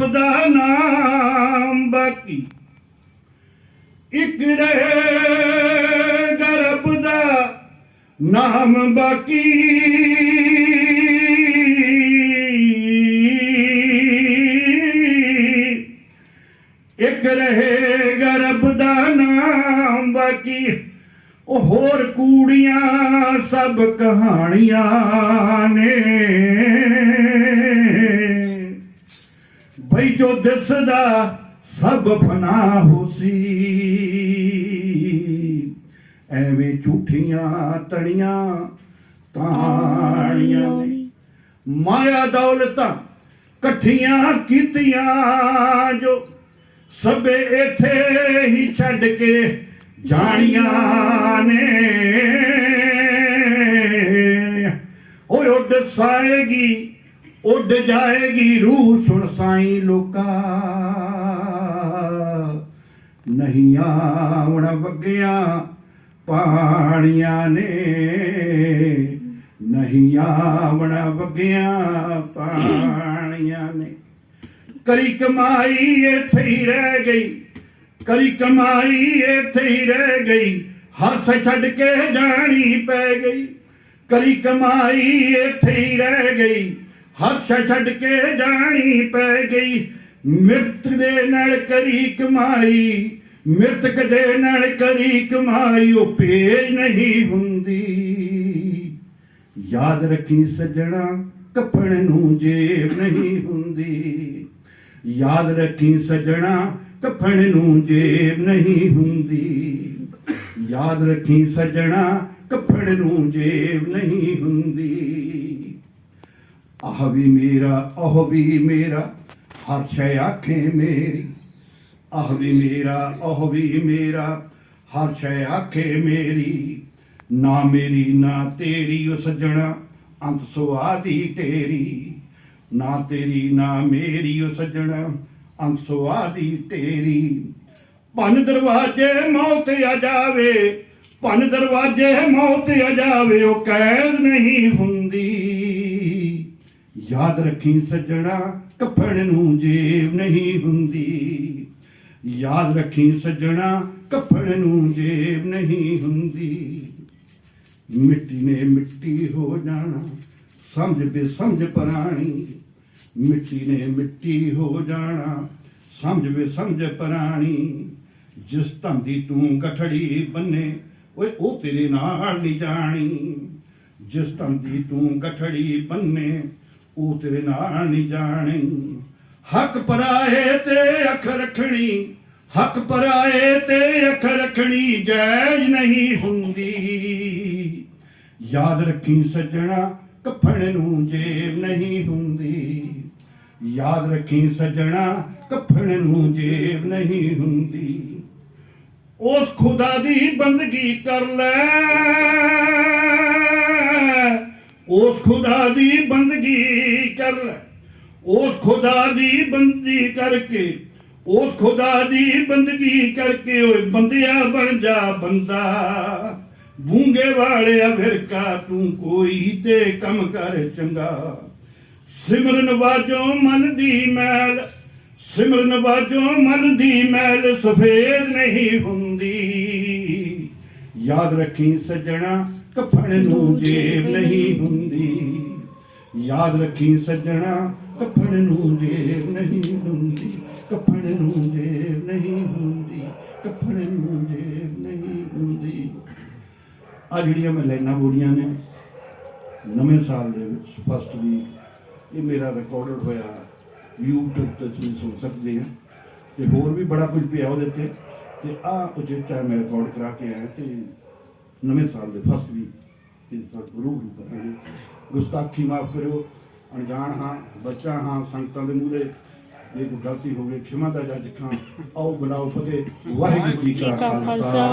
ਰੱਬ ਦਾ ਨਾਮ ਬਾਕੀ। ਇੱਕ ਰਹੇ ਰੱਬ ਦਾ ਨਾਮ ਬਾਕੀ। ਇੱਕ ਰਹੇ ਰੱਬ ਦਾ ਨਾਮ ਬਾਕੀ। ਉਹ ਹੋਰ ਕੂੜੀਆਂ, ਸਭ ਕਹਾਣੀਆਂ ਦਿਸਦਾ ਸਭ ਫਨਾ ਹੋਸੀ ਐਵੇਂ ਝੂਠੀਆਂ ਤਣੀਆਂ ਨੇ। ਮਾਇਆ ਦੌਲਤਾਂ ਇਕੱਠੀਆਂ ਕੀਤੀਆਂ ਜੋ ਸਭੇ ਇਥੇ ਹੀ ਛੱਡ ਕੇ ਜਾਣੀਆਂ ਨੇ। ਓਏ ਉੱਡ ਸਾਏਗੀ ਉੱਡ ਜਾਏਗੀ ਰੂਹ ਸੁਣ ਸਾਈ ਲੋਕਾ ਨਹੀਂ ਆਵਣ ਵਗਿਆ ਪਾਣੀਆਂ ਨੇ ਨਹੀਂ ਆਵਣ ਵਗਿਆ ਪਾਣੀਆਂ ਨੇ ਕਰੀ ਕਮਾਈ ਇੱਥੇ ਹੀ ਰਹਿ ਗਈ ਕਰੀ ਕਮਾਈ ਇੱਥੇ ਹੀ ਰਹਿ ਗਈ ਹਰਸ ਛੱਡ ਕੇ ਜਾਣੀ ਪੈ ਗਈ ਕਰੀ ਕਮਾਈ ਇੱਥੇ ਹੀ ਰਹਿ ਗਈ ਹਰਸ ਛੱਡ ਕੇ ਜਾਣੀ ਪੈ ਗਈ। ਮਿਰਤ ਦੇ ਨਾਲ ਕਰੀ ਕਮਾਈ, ਮਿਰਤਕ ਦੇ ਨਾਲ ਕਰੀ ਕਮਾਈ, ਉਹ ਪੇਜ ਨਹੀਂ ਹੁੰਦੀ। ਯਾਦ ਰੱਖੀ ਸੱਜਣਾ ਕਫਣ ਨੂੰ ਜੇਬ ਨਹੀਂ ਹੁੰਦੀ। ਯਾਦ ਰੱਖੀ ਸੱਜਣਾ ਕਫਣ ਨੂੰ ਜੇਬ ਨਹੀਂ ਹੁੰਦੀ। ਯਾਦ ਰੱਖੀ ਸੱਜਣਾ ਕਫਣ ਨੂੰ ਜੇਬ ਨਹੀਂ ਹੁੰਦੀ। ਆਹ ਵੀ ਮੇਰਾ, ਉਹ ਵੀ ਮੇਰਾ, ਹਰ ਸ਼ੈ ਆਖੇ ਮੇਰੀ। ਆਹ ਵੀ ਮੇਰਾ, ਉਹ ਵੀ ਮੇਰਾ, ਹਰ ਸ਼ੈ ਆਖੇ ਮੇਰੀ। ਨਾ ਮੇਰੀ, ਨਾ ਤੇਰੀ ਉਹ ਸੱਜਣਾ ਅੰਤ ਸੁਆਦੀ ਤੇਰੀ। ਨਾ ਤੇਰੀ, ਨਾ ਮੇਰੀ ਉਹ ਸੱਜਣਾ ਅੰਤ ਸੁਆਦੀ ਤੇਰੀ। ਭੰਨ ਦਰਵਾਜੇ ਮੌਤ ਆ ਜਾਵੇ, ਭੰਨ ਦਰਵਾਜੇ ਮੌਤ ਆ ਜਾਵੇ, ਉਹ ਕੈਦ ਨਹੀਂ ਹੁੰਦੀ। ਯਾਦ ਰੱਖੀ ਸੱਜਣਾ, ਕਫਣ ਨੂੰ ਜੇਬ ਨਹੀਂ ਹੁੰਦੀ। ਯਾਦ ਰੱਖੀ ਸੱਜਣਾ, ਕਫਣ ਨੂੰ ਜੇਬ ਨਹੀਂ ਹੁੰਦੀ। ਮਿੱਟੀ ਨੇ ਮਿੱਟੀ ਹੋ ਜਾਣਾ, ਸਮਝ ਬੇ ਸਮਝ ਪਰਾਣੀ। ਮਿੱਟੀ ਨੇ ਮਿੱਟੀ ਹੋ ਜਾਣਾ, ਸਮਝ ਬੇ ਸਮਝ ਪਰਾਣੀ। ਜਿਸ ਧੰਦੀ ਤੂੰ ਕਠੜੀ ਬੰਨੇ, ਓਏ, ਉਹ ਤੇਰੇ ਨਾਲ ਨਹੀਂ ਜਾਣੀ। ਜਿਸ ਧੰਦੀ ਤੂੰ ਕਠੜੀ ਬੰਨੇ ਉਹ ਤੇਰੇ ਨਾਲ ਹੱਕ ਪਰਾਏ ਤੇ ਅੱਖ ਰੱਖਣੀ, ਹੱਕ ਪਰਾਏ ਤੇ ਅੱਖ ਰੱਖਣੀ ਜਾਇਜ਼ ਨਹੀਂ ਹੁੰਦੀ। ਯਾਦ ਰੱਖੀ ਸੱਜਣਾ, ਕਫਣ ਨੂੰ ਜੇਬ ਨਹੀਂ ਹੁੰਦੀ। ਯਾਦ ਰੱਖੀ ਸੱਜਣਾ, ਕਫਣ ਨੂੰ ਜੇਬ ਨਹੀਂ ਹੁੰਦੀ। ਉਸ ਖੁਦਾ ਦੀ ਬੰਦਗੀ ਕਰ ਲੈ। ਉਸ ਖੁਦਾ ਦੀ ਬੰਦਗੀ ਕਰ ਲੈ। ਉਸ ਖੁਦਾ ਦੀ ਬੰਦੀ ਕਰਕੇ, ਉਸ ਖੁਦਾ ਦੀ ਬੰਦਗੀ ਕਰਕੇ ਓਏ ਬੰਦਿਆ ਬਣ ਜਾ ਬੰਦਾ। ਬੂੰਗੇ ਵਾਲਿਆ ਫਿਰਕਾ, ਤੂੰ ਕੋਈ ਤੇ ਕੰਮ ਕਰ ਚੰਗਾ। ਸਿਮਰਨ ਵਾਜੋ ਮਨ ਦੀ ਮੈਲ, ਸਿਮਰਨ ਵਾਜੋ ਮਨ ਦੀ ਮੈਲ ਸਫੇਦ ਨਹੀਂ ਹੁੰਦੀ। ਯਾਦ ਰੱਖੀ ਸੱਜਣਾ ਕਫਣ ਨੂੰ ਜੇਬ ਨਹੀਂ ਹੁੰਦੀ। ਯਾਦ ਰੱਖੀ ਸੱਜਣਾ ਕਫਣ ਨੂੰ ਜੇਬ ਨਹੀਂ ਹੁੰਦੀ। ਕਫਣ ਨੂੰ ਜੇਬ ਨਹੀਂ ਹੁੰਦੀ। ਕਫਣ ਨੂੰ ਜੇਬ ਨਹੀਂ ਹੁੰਦੀ। ਆ ਜਿਹੜੀਆਂ ਮੈਂ ਲਾਈਨਾਂ ਬੋਲੀਆਂ ਨੇ ਨਵੇਂ ਸਾਲ ਦੇ ਵਿੱਚ ਫਸਟ ਵੀਕ ਇਹ ਮੇਰਾ ਰਿਕਾਰਡਡ ਹੋਇਆ। YouTube ਤੇ ਤੁਸੀਂ ਸੁਣ ਸਕਦੇ ਆ। ਤੇ ਹੋਰ ਵੀ ਬੜਾ ਕੁਝ ਪਿਆ ਉਹਦੇ ਤੇ। ਤੇ ਆ ਉਚੇਚਾ ਮੈਂ ਰਿਕਾਰਡ ਕਰਾ ਕੇ ਆਇਆ ਤੇ ਨਵੇਂ ਸਾਲ ਦੇ ਫਸਟ ਵੀਕ ਤੇ ਤੁਹਾਨੂੰ ਰੂਬਰੂ ਕਰਾਂਗੇ ਗੁਸਤਾਖੀ ਮਾਫ ਕਰਿਓ ਅਣਜਾਣ ਹਾਂ ਬੱਚਾ ਹਾਂ ਸੰਗਤਾਂ ਦੇ ਮੂਹਰੇ ਜੇ ਕੋਈ ਗਲਤੀ ਹੋਵੇ ਖਿਮਾ ਦਾ ਜੱਜ ਖਾਂ ਆਓ ਬੁਲਾਓ ਫਤਿਹ ਵਾਹਿਗੁਰੂ ਜੀ ਕਾ ਖਾਲਸਾ।